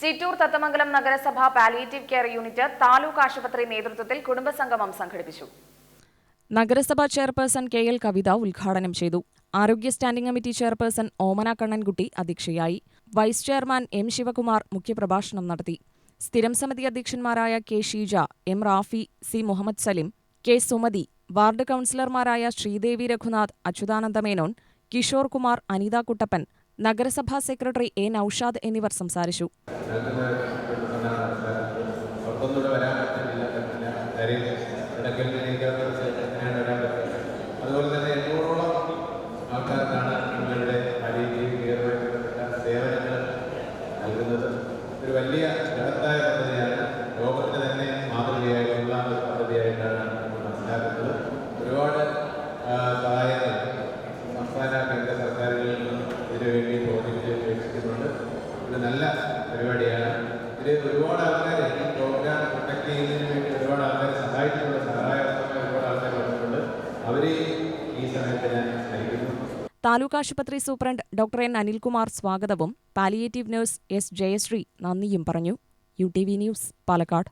ചിറ്റൂർ തത്തമംഗലം നഗരസഭ palliative care unit taluk ആശുപത്രി നേതൃത്വത്തിൽ കുടുംബസംഗമം സംഘടിപ്പിച്ചു. നഗരസഭാ ചെയർപേഴ്സൺ കെ എൽ കവിത ഉദ്ഘാടനം ചെയ്തു. ആരോഗ്യ standing committee chairperson Omana Kannankutty അധ്യക്ഷയായി. വൈസ് ചെയർമാൻ എം ശിവകുമാർ മുഖ്യപ്രഭാഷണം നടത്തി. സ്ഥിരം സമിതി അധ്യക്ഷന്മാരായ K Sheeja M Rafi C Muhammad Salim K Sumathi ward കൌൺസിലർമാരായ Sreedevi Raghunath Achuthanandamenon Kishore Kumar Anitha Kuttappan നഗരസഭാ സെക്രട്ടറി എ നൌഷാദ് എന്നിവർ സംസാരിച്ചു. ഒരു വലിയ തന്നെ ഒരുപാട് സഹായങ്ങൾ സംസ്ഥാന കേന്ദ്ര സർക്കാരുകളിൽ നിന്നും ഇതിനു വേണ്ടി പ്രോജക്റ്റ് അപേക്ഷിക്കുന്നുണ്ട് ഒരു നല്ല പരിപാടിയാണ്. ഇത് ഒരുപാട് ആൾക്കാർ ഈ പ്രോഗ്രാം പ്രൊട്ടക്ട് ചെയ്യുന്നതിന് വേണ്ടി ഒരുപാട് ആൾക്കാർ സഹായിച്ചിട്ടുണ്ട്. സഹായകരമായ ഒരുപാട് ആൾക്കാർ വന്നിട്ടുണ്ട്. അവരെ ഈ സമയത്ത് ഞാൻ സ്മരിക്കുന്നു താലൂക്ക് ആശുപത്രി സൂപ്രണ്ട് ഡോക്ടർ എൻ അനിൽകുമാർ സ്വാഗതവും. പാലിയേറ്റീവ് നഴ്സ് എസ് ജയശ്രീ നന്ദിയും പറഞ്ഞു. U T V news Palakkad.